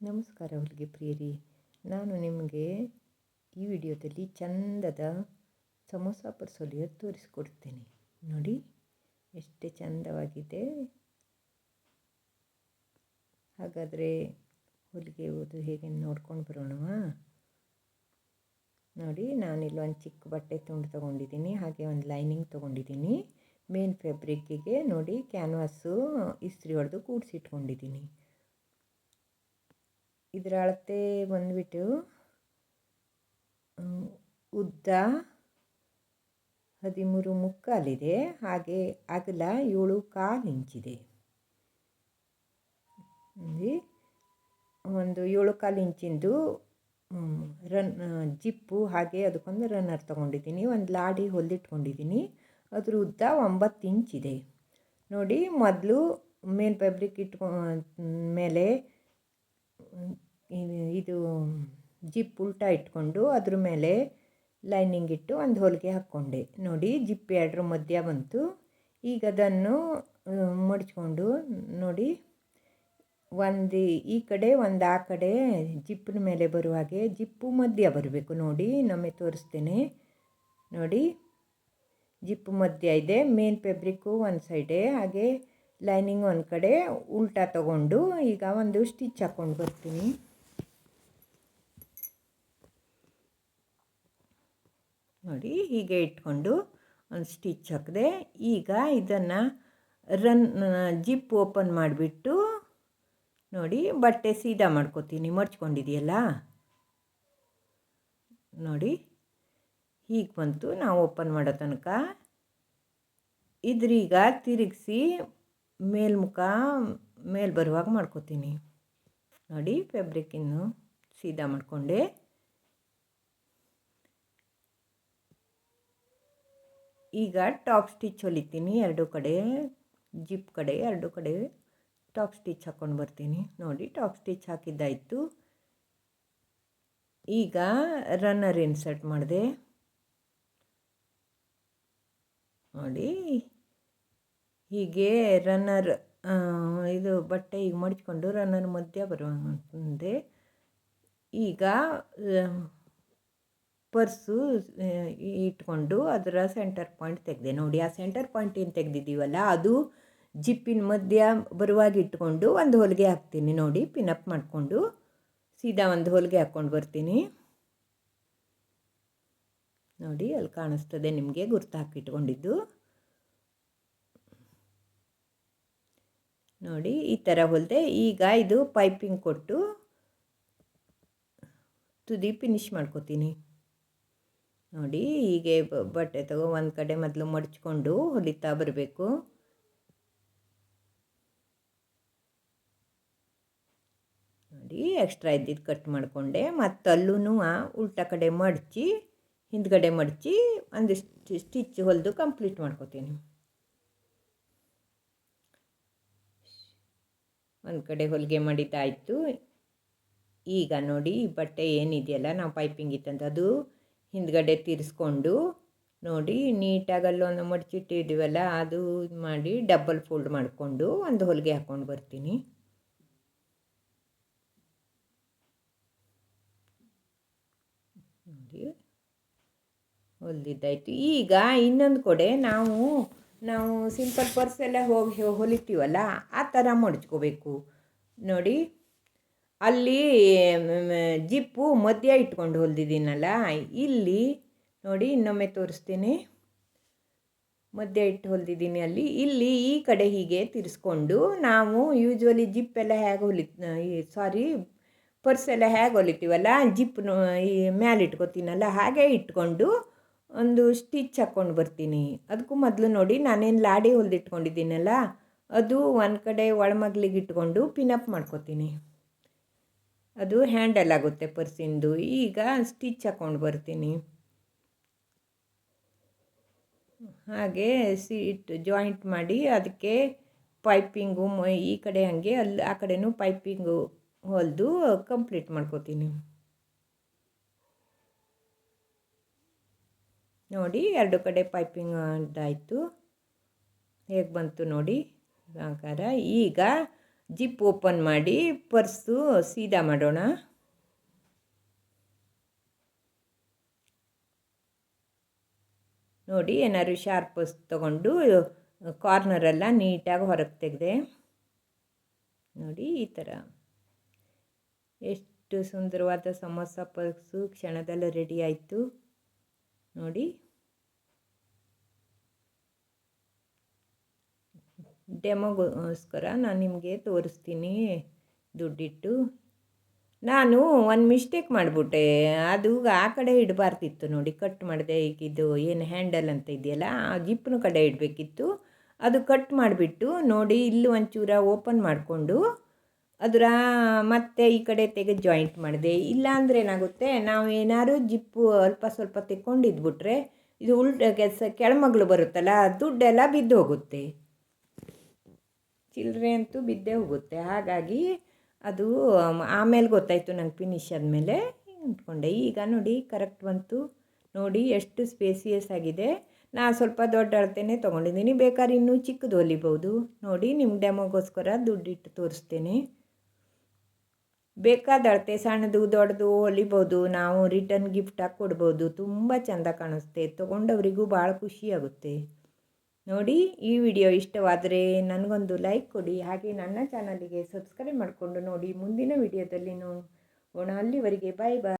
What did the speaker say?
ನಮಸ್ಕಾರ ಹೊಲಿಗೆ ಪ್ರಿಯರಿ. ನಾನು ನಿಮಗೆ ಈ ವಿಡಿಯೋದಲ್ಲಿ ಚಂದದ ಸಮೋಸ ತೋರಿಸಿಕೊಡ್ತೇನೆ ತೋರಿಸ್ಕೊಡ್ತೇನೆ. ನೋಡಿ, ಎಷ್ಟು ಚಂದವಾಗಿದೆ. ಹಾಗಾದರೆ ಹೊಲಿಗೆ ಓದು ಹೇಗೆ ನೋಡ್ಕೊಂಡು ಬರೋಣವಾ? ನೋಡಿ, ನಾನಿಲ್ಲಿ ಒಂದು ಚಿಕ್ಕ ಬಟ್ಟೆ ತುಂಡು ತೊಗೊಂಡಿದ್ದೀನಿ, ಹಾಗೆ ಒಂದು ಲೈನಿಂಗ್ ತೊಗೊಂಡಿದ್ದೀನಿ. ಮೇನ್ ಫ್ಯಾಬ್ರಿಕ್ಕಿಗೆ ನೋಡಿ, ಕ್ಯಾನ್ವಾಸು, ಇಸ್ತ್ರಿ ಹೊಡೆದು ಕೂಡಿಸಿಟ್ಕೊಂಡಿದ್ದೀನಿ. ಇದರ ಅಳತೆ ಬಂದುಬಿಟ್ಟು ಉದ್ದ ಹದಿಮೂರು ಮುಕ್ಕಾಲಿದೆ. ಹಾಗೆ ಅಗಲ ಏಳು ಕಾಲು ಇಂಚಿದೆ ಒಂದು ಏಳು ಕಾಲು ಇಂಚಿಂದು ರನ್ ಜಿಪ್ಪು ಹಾಗೆ ಅದಕ್ಕೊಂದು ರನ್ನರ್ ತೊಗೊಂಡಿದ್ದೀನಿ. ಒಂದು ಲಾಡಿ ಹೊಲ್ದಿಟ್ಕೊಂಡಿದ್ದೀನಿ ಅದ್ರ ಉದ್ದ ಒಂಬತ್ತು ಇಂಚಿದೆ. ನೋಡಿ ಮೊದಲು ಮೇನ್ ಫ್ಯಾಬ್ರಿಕ್ ಇಟ್ಕೊ ಮೇಲೆ ಇದು ಜಿಪ್ ಉಲ್ಟಾ ಇಟ್ಕೊಂಡು ಅದ್ರ ಮೇಲೆ ಲೈನಿಂಗ್ ಇಟ್ಟು ಒಂದು ಹೊಲಿಗೆ ಹಾಕ್ಕೊಂಡೆ. ನೋಡಿ, ಜಿಪ್ ಎರಡರ ಮಧ್ಯ ಬಂತು. ಈಗ ಅದನ್ನು ಮಡ್ಚ್ಕೊಂಡು ನೋಡಿ, ಒಂದು ಈ ಕಡೆ, ಒಂದು ಆ ಕಡೆ ಜಿಪ್ಪಿನ ಮೇಲೆ ಬರುವ ಹಾಗೆ ಜಿಪ್ಪು ಮಧ್ಯ ಬರಬೇಕು. ನೋಡಿ ನಮಗೆ ತೋರಿಸ್ತೇನೆ. ನೋಡಿ, ಜಿಪ್ಪು ಮಧ್ಯ ಇದೆ. ಮೇನ್ ಫೆಬ್ರಿಕ್ಕು ಒಂದು ಸೈಡೆ ಹಾಗೆ ಲೈನಿಂಗ್ ಒಂದು ಕಡೆ ಉಲ್ಟಾ ತಗೊಂಡು ಈಗ ಒಂದು ಸ್ಟಿಚ್ ಹಾಕ್ಕೊಂಡು ಬರ್ತೀನಿ. ನೋಡಿ ಹೀಗೆ ಇಟ್ಕೊಂಡು ಒಂದು ಸ್ಟಿಚ್ ಹಾಕಿದೆ. ಈಗ ಇದನ್ನು ರನ್, ಜಿಪ್ ಓಪನ್ ಮಾಡಿಬಿಟ್ಟು ನೋಡಿ ಬಟ್ಟೆ ಸೀದಾ ಮಾಡ್ಕೋತೀನಿ. ಮರ್ಚ್ಕೊಂಡಿದೆಯಲ್ಲ ನೋಡಿ ಹೀಗೆ ಬಂತು. ನಾವು ಓಪನ್ ಮಾಡೋ ತನಕ ಇದ್ರೀಗ ತಿರುಗಿಸಿ ಮೇಲ್ಮುಖ ಮೇಲೆ ಬರುವಾಗ ಮಾಡ್ಕೋತೀನಿ. ನೋಡಿ ಫ್ಯಾಬ್ರಿಕ್ಕಿನ್ನು ಸೀದಾ ಮಾಡಿಕೊಂಡೆ. ಈಗ ಟಾಪ್ ಸ್ಟಿಚ್ ಹೊಲಿತೀನಿ, ಎರಡು ಕಡೆ ಜಿಪ್ ಕಡೆ, ಎರಡು ಕಡೆ ಟಾಪ್ ಸ್ಟಿಚ್ ಹಾಕ್ಕೊಂಡು ಬರ್ತೀನಿ. ನೋಡಿ, ಟಾಪ್ ಸ್ಟಿಚ್ ಹಾಕಿದ್ದಾಯಿತು. ಈಗ ರನ್ನರ್ ಇನ್ಸರ್ಟ್ ಮಾಡಿದೆ. ನೋಡಿ, ಹೀಗೆ ರನ್ನರ್ ಇದು ಬಟ್ಟೆ ಈಗ ಮಡಿಚ್ಕೊಂಡು ರನ್ನರ್ ಮಧ್ಯ ಬರುವಂತೆ. ಈಗ ಪರ್ಸು ಇಟ್ಕೊಂಡು ಅದರ ಸೆಂಟರ್ ಪಾಯಿಂಟ್ ತೆಗೆದೆ. ನೋಡಿ, ಆ ಸೆಂಟರ್ ಪಾಯಿಂಟ್ ಏನು ತೆಗೆದಿದ್ದೀವಲ್ಲ, ಅದು ಜಿಪ್ಪಿನ ಮಧ್ಯ ಬರುವಾಗ ಇಟ್ಕೊಂಡು ಒಂದು ಹೊಲಿಗೆ ಹಾಕ್ತೀನಿ. ನೋಡಿ ಪಿನಪ್ ಮಾಡಿಕೊಂಡು ಸೀದಾ ಒಂದು ಹೊಲಿಗೆ ಹಾಕ್ಕೊಂಡು ಬರ್ತೀನಿ. ನೋಡಿ, ಅಲ್ಲಿ ಕಾಣಿಸ್ತದೆ ನಿಮಗೆ ಗುರ್ತು ಹಾಕಿಟ್ಕೊಂಡಿದ್ದು. ನೋಡಿ, ಈ ಥರ ಹೊಲಿದೆ ಈಗ ಇದು ಪೈಪಿಂಗ್ ಕೊಟ್ಟು ತುದಿ ಫಿನಿಶ್ ಮಾಡ್ಕೋತೀನಿ. ನೋಡಿ, ಹೀಗೆ ಬಟ್ಟೆ ತಗೋ ಒಂದು ಕಡೆ ಮೊದಲು ಮಡಚ್ಕೊಂಡು ಹೊಲಿತಾ ಬರಬೇಕು. ನೋಡಿ ಎಕ್ಸ್ಟ್ರಾ ಇದ್ದಿದ್ದು ಕಟ್ ಮಾಡಿಕೊಂಡೆ. ಮತ್ತು ಅಲ್ಲೂ ಉಲ್ಟಾ ಕಡೆ ಮಡಚಿ, ಹಿಂದ್ಗಡೆ ಮಡಚಿ ಒಂದು ಸ್ಟಿಚ್ ಹೊಲಿದು ಕಂಪ್ಲೀಟ್ ಮಾಡ್ಕೋತೀನಿ. ಒಂದು ಕಡೆ ಹೊಲಿಗೆ ಮಾಡಿದ್ದಾಯಿತು. ಈಗ ನೋಡಿ ಬಟ್ಟೆ ಏನಿದೆಯಲ್ಲ, ನಾವು ಪೈಪಿಂಗ್ ಇತ್ತಂತ ಅದು ಹಿಂದ್ಗಡೆ ತೀರಿಸ್ಕೊಂಡು ನೋಡಿ ನೀಟಾಗಿ ಅಲ್ಲೊಂದು ಮಡಚಿಟ್ಟಿದ್ದೀವಲ್ಲ ಅದು ಮಾಡಿ ಡಬಲ್ ಫೋಲ್ಡ್ ಮಾಡಿಕೊಂಡು ಒಂದು ಹೊಲಿಗೆ ಹಾಕ್ಕೊಂಡು ಬರ್ತೀನಿ. ನೋಡಿ ಈಗ ಇನ್ನೊಂದು ಕಡೆ ನಾವು ನಾವು ಸಿಂಪಲ್ ಪರ್ಸ್ ಎಲ್ಲ ಹೋಗಿ ಹೊಲಿತೀವಲ್ಲ, ಆ ಥರ ಮಡಚ್ಕೋಬೇಕು. ನೋಡಿ ಅಲ್ಲಿ ಜಿಪ್ಪು ಮಧ್ಯ ಇಟ್ಕೊಂಡು ಹೊಲಿದಿದ್ದೀನಲ್ಲ, ಇಲ್ಲಿ ನೋಡಿ ಇನ್ನೊಮ್ಮೆ ತೋರಿಸ್ತೀನಿ. ಮಧ್ಯ ಇಟ್ಟು ಹೊಲ್ದಿದ್ದೀನಿ ಅಲ್ಲಿ. ಇಲ್ಲಿ ಈ ಕಡೆ ಹೀಗೆ ತಿರ್ಸ್ಕೊಂಡು ನಾವು ಯೂಶ್ವಲಿ ಜಿಪ್ಪೆಲ್ಲ ಹೇಗೆ ಹೊಲಿ ಸಾರಿ ಪರ್ಸ್ ಎಲ್ಲ ಹೇಗೆ ಹೊಲಿತೀವಲ್ಲ, ಜಿಪ್ ಈ, ಮ್ಯಾಲೆ ಇಟ್ಕೊತೀನಲ್ಲ, ಹಾಗೆ ಇಟ್ಕೊಂಡು ಒಂದು ಸ್ಟಿಚ್ ಹಾಕ್ಕೊಂಡು ಬರ್ತೀನಿ. ಅದಕ್ಕೂ ಮೊದಲು ನೋಡಿ, ನಾನೇನು ಲಾಡಿ ಹೊಲಿದಿಟ್ಕೊಂಡಿದ್ದೀನಲ್ಲ, ಅದು ಒಂದು ಕಡೆ ಒಳಮಗ್ಲಿಗೆ ಇಟ್ಕೊಂಡು ಪಿನಪ್ ಮಾಡ್ಕೋತೀನಿ. ಅದು ಹ್ಯಾಂಡಲ್ ಆಗುತ್ತೆ ಪರ್ಸಿಂದು. ಈಗ ಸ್ಟಿಚ್ ಹಾಕ್ಕೊಂಡು ಬರ್ತೀನಿ. ಹಾಗೆ ಸೀಟ್ ಜಾಯಿಂಟ್ ಮಾಡಿ ಅದಕ್ಕೆ ಪೈಪಿಂಗು ಈ ಕಡೆ ಹಾಗೆ ಅಲ್ಲಿ ಆ ಕಡೆನೂ ಪೈಪಿಂಗು ಹೊಲಿದು ಕಂಪ್ಲೀಟ್ ಮಾಡ್ಕೋತೀನಿ. ನೋಡಿ, ಎರಡು ಕಡೆ ಪೈಪಿಂಗ್ ಆಯಿತು ಹೇಗೆ ಬಂತು ನೋಡಿ ಆಕಾರ ಈಗ ಜಿಪ್ ಓಪನ್ ಮಾಡಿ ಪರ್ಸು ಸೀದಾ ಮಾಡೋಣ. ನೋಡಿ ಏನಾದ್ರು ಶಾರ್ಪಸ್ ತಗೊಂಡು ಕಾರ್ನರೆಲ್ಲ ನೀಟಾಗಿ ಹೊರಗೆ ತೆಗೆದೆ. ನೋಡಿ ಈ ಥರ. ಎಷ್ಟು ಸುಂದರವಾದ ಸಮೋಸ ಪರ್ಸು ಕ್ಷಣದಲ್ಲೇ ರೆಡಿ ಆಯಿತು. ನೋಡಿ. ಡೆಮೋಗೋಸ್ಕರ ನಾನು ನಿಮಗೆ ತೋರಿಸ್ತೀನಿ ದುಡ್ಡಿಟ್ಟು. ನಾನು ಒಂದು ಮಿಸ್ಟೇಕ್ ಮಾಡಿಬಿಟ್ಟೆ. ಅದು ಆ ಕಡೆ ಇಡಬಾರ್ದಿತ್ತು ನೋಡಿ ಕಟ್ ಮಾಡಿದೆ ಈಗ ಇದು ಏನು ಹ್ಯಾಂಡಲ್ ಅಂತ ಇದೆಯಲ್ಲ, ಆ ಜಿಪ್ಪನ ಕಡೆ ಇಡಬೇಕಿತ್ತು. ಅದು ಕಟ್ ಮಾಡಿಬಿಟ್ಟು ನೋಡಿ ಇಲ್ಲಿ ಒಂಚೂರ ಓಪನ್ ಮಾಡಿಕೊಂಡು ಅದರ ಮತ್ತೆ ಈ ಕಡೆ ತೆಗೆದು ಜಾಯಿಂಟ್ ಮಾಡಿದೆ. ಇಲ್ಲ ಅಂದರೆ ಏನಾಗುತ್ತೆ, ನಾವು ಏನಾದ್ರು ಜಿಪ್ಪು ಅಲ್ಪ ಸ್ವಲ್ಪ ತೆಕ್ಕೊಂಡಿದ್ಬಿಟ್ರೆ ಇದು ಉಲ್ಟ ಕೆಲಸ ಕೆಳಮಗಳು ಬರುತ್ತಲ್ಲ, ದುಡ್ಡೆಲ್ಲ ಬಿದ್ದು ಹೋಗುತ್ತೆ ಚಿಲ್ಲರೆ ಅಂತೂ ಬಿದ್ದೇ ಹೋಗುತ್ತೆ. ಹಾಗಾಗಿ ಅದು ಆಮೇಲೆ ಗೊತ್ತಾಯಿತು ನಂಗೆ ಫಿನಿಶ್ ಆದಮೇಲೆ. ಇಟ್ಕೊಂಡೆ ಈಗ ನೋಡಿ ಕರೆಕ್ಟ್ ಬಂತು. ನೋಡಿ, ಎಷ್ಟು ಸ್ಪೇಸಿಯಸ್ ಆಗಿದೆ. ನಾನು ಸ್ವಲ್ಪ ದೊಡ್ಡ ಅಳತೆನೇ ತೊಗೊಂಡಿದ್ದೀನಿ. ಬೇಕಾದ್ರೆ ಇನ್ನೂ ಚಿಕ್ಕದು ಹೊಲಿಬೋದು ನೋಡಿ ನಿಮ್ಮ ಡೆಮೋಗೋಸ್ಕರ ದುಡ್ಡಿಟ್ಟು ತೋರಿಸ್ತೇನೆ. ಬೇಕಾದ ಅಳತೆ, ಸಣ್ಣದು, ದೊಡ್ಡದು ಹೊಲಿಬೋದು ನಾವು ರಿಟರ್ನ್ ಗಿಫ್ಟಾಗಿ ಕೊಡ್ಬೋದು. ತುಂಬ ಚೆಂದ ಕಾಣಿಸುತ್ತೆ ತೊಗೊಂಡವರಿಗೂ ಭಾಳ ಖುಷಿಯಾಗುತ್ತೆ ನೋಡಿ ಈ ವಿಡಿಯೋ ಇಷ್ಟವಾದರೆ ನನಗೊಂದು ಲೈಕ್ ಕೊಡಿ, ಹಾಗೆ ನನ್ನ ಚಾನಲಿಗೆ ಸಬ್ಸ್ಕ್ರೈಬ್ ಮಾಡಿಕೊಂಡು ನೋಡಿ ಮುಂದಿನ ವಿಡಿಯೋದಲ್ಲಿ ನೋಡೋಣ ಅಲ್ಲಿವರೆಗೆ ಬಾಯ್ ಬಾಯ್